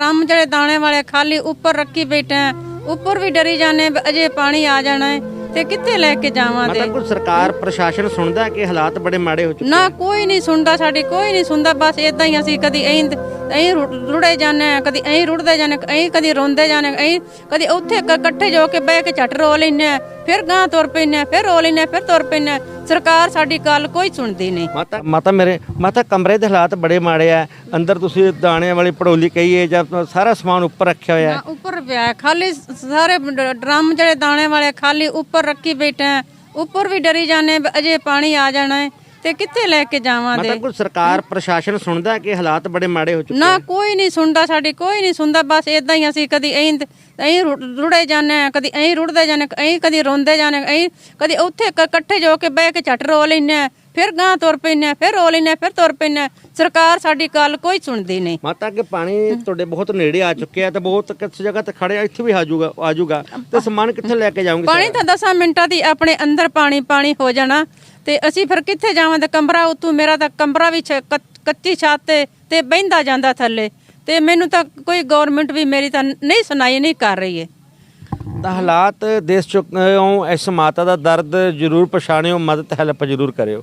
ਰਾਮ ਜਿਹੜੇ ਦਾਣੇ ਵਾਲੇ ਖਾਲੀ ਉੱਪਰ ਰੱਖੀ ਬੈਠੇ ਉੱਪਰ ਵੀ ਡਰੀ ਵੀ ਅਜੇ ਪਾਣੀ ਆ ਜਾਣਾ ਹੈ ਤੇ ਕਿੱਥੇ ਲੈ ਕੇ ਜਾਵਾਂਗੇ ਮਤਲਬ ਕੋਈ ਸਰਕਾਰ ਪ੍ਰਸ਼ਾਸਨ ਸੁਣਦਾ ਕਿ ਹਾਲਾਤ ਬੜੇ ਮਾੜੇ ਹੋ ਚੁੱਕੇ ਨਾ ਕੋਈ ਨਹੀਂ ਸੁਣਦਾ ਸਾਡੀ ਕੋਈ ਨਹੀਂ ਸੁਣਦਾ ਬਸ ਇਦਾਂ ਹੀ ਅਸੀਂ ਕਦੀ ਐਂ ਐਂ ਰੁੜੇ ਜਾਂਦੇ ਆ ਕਦੀ ਐਂ ਰੁੜਦੇ ਜਾਂਦੇ ਐਂ ਕਦੀ ਰੋਂਦੇ ਜਾਂਦੇ ਐਂ ਕਦੀ ਉੱਥੇ ਇਕੱਠੇ ਜੋ ਕੇ ਬਹਿ ਕੇ ਝੱਟ ਰੋ ਲੈਨੇ ਆ ਫਿਰ ਗਾਂ ਤੁਰ ਪੈਨੇ ਫਿਰ ਰੋ ਲੈਨੇ ਫਿਰ ਤੁਰ ਪੈਨੇ ਸਰਕਾਰ ਸਾਡੀ ਗੱਲ ਕੋਈ ਸੁਣਦੀ ਨਹੀਂ। ਮਾਤਾ ਮਾਤਾ ਮੇਰੇ ਮਾਤਾ ਕਮਰੇ ਦੇ ਹਾਲਾਤ ਬੜੇ ਮਾੜੇ ਆ। ਅੰਦਰ ਤੁਸੀਂ ਦਾਣੇ ਵਾਲੀ ਪੜੋਲੀ ਕਹੀਏ ਜਾਂ ਸਾਰਾ ਸਮਾਨ ਉੱਪਰ ਰੱਖਿਆ ਹੋਇਆ ਹੈ ਉੱਪਰ ਪਿਆ ਖਾਲੀ ਸਾਰੇ ਡਰਮ ਜਿਹੜੇ ਦਾਣੇ ਵਾਲੇ ਖਾਲੀ ਉੱਪਰ ਰੱਖੀ ਬੈਠੇ ਉੱਪਰ ਵੀ ਡਰੀ ਜਾਂਦੇ ਅਜੇ ਪਾਣੀ ਆ ਜਾਣਾ ਹੈ ਤੇ ਕਿੱਥੇ ਲੈ ਕੇ ਜਾਵਾਂਗੇ ਮਤਲਬ ਕੋਈ ਸਰਕਾਰ ਪ੍ਰਸ਼ਾਸਨ ਸੁਣਦਾ ਕਿ ਹਾਲਾਤ ਬੜੇ ਮਾੜੇ ਹੋ ਚੁੱਕੇ ਨਾ ਕੋਈ ਨਹੀਂ ਸੁਣਦਾ ਸਾਡੀ ਕੋਈ ਨਹੀਂ ਸੁਣਦਾ। ਬਸ ਇਦਾਂ ਹੀ ਅਸੀਂ ਕਦੀ ਐਂ ਐਂ ਰੁੜੇ ਜਾਂਦੇ ਆ ਕਦੀ ਐਂ ਰੁੜਦੇ ਜਾਂਦੇ ਐਂ ਕਦੀ ਰੋਂਦੇ ਜਾਂਦੇ ਐਂ ਕਦੀ ਉੱਥੇ ਇਕੱਠੇ ਜੋ ਕੇ ਬਹਿ ਕੇ ਝੱਟ ਰੋ ਲੈਨੇ ਫਿਰ ਗਾਂ ਤੁਰ ਪੈਨੇ ਫਿਰ ਰੋ ਲੈਨੇ ਫਿਰ ਤੁਰ ਪੈਨੇ ਸਰਕਾਰ ਸਾਡੀ ਗੱਲ ਕੋਈ ਸੁਣਦੀ ਨਹੀਂ। ਮਾਤਾ ਕਿ ਪਾਣੀ ਤੁਹਾਡੇ ਬਹੁਤ ਨੇੜੇ ਆ ਚੁੱਕਿਆ ਤੇ ਬਹੁਤ ਕਿਸ ਜਗ੍ਹਾ ਤੇ ਖੜੇ ਆ ਇੱਥੇ ਵੀ ਆ ਜਾਊਗਾ ਆ ਜਾਊਗਾ ਤੇ ਸਮਾਨ ਕਿੱਥੇ ਲੈ ਕੇ ਜਾਓਗੇ ਪਾਣੀ ਤਾਂ 10 ਮਿੰਟਾਂ ਦੀ ਆਪਣੇ ਅੰਦਰ ਪਾਣੀ ਪਾਣੀ ਹੋ ਜਾਣਾ। ਤੇ ਅਸੀਂ ਫਿਰ ਕਿੱਥੇ ਜਾਵਾਂਗੇ ਕਮਰਾ ਉਤੋਂ ਮੇਰਾ ਤਾਂ ਕਮਰਾ ਵੀ ਕੱਚ- ਛੱਤ ਤੇ ਤੇ ਬਹਿੰਦਾ ਜਾਂਦਾ ਥੱਲੇ। ਤੇ ਮੈਨੂੰ ਤਾਂ ਕੋਈ ਗਵਰਨਮੈਂਟ ਵੀ ਮੇਰੀ ਤਾਂ ਨਹੀਂ ਸੁਣਾਈ ਨਹੀਂ ਕਰ ਰਹੀ ਹੈ ਤਾਂ ਹਾਲਾਤ ਦੇਖ ਚੁੱਕੇ ਹੋ ਇਸ ਮਾਤਾ ਦਾ ਦਰਦ ਜ਼ਰੂਰ ਪਛਾਣਿਓ ਮਦਦ ਹੈਲਪ ਜ਼ਰੂਰ ਕਰਿਓ।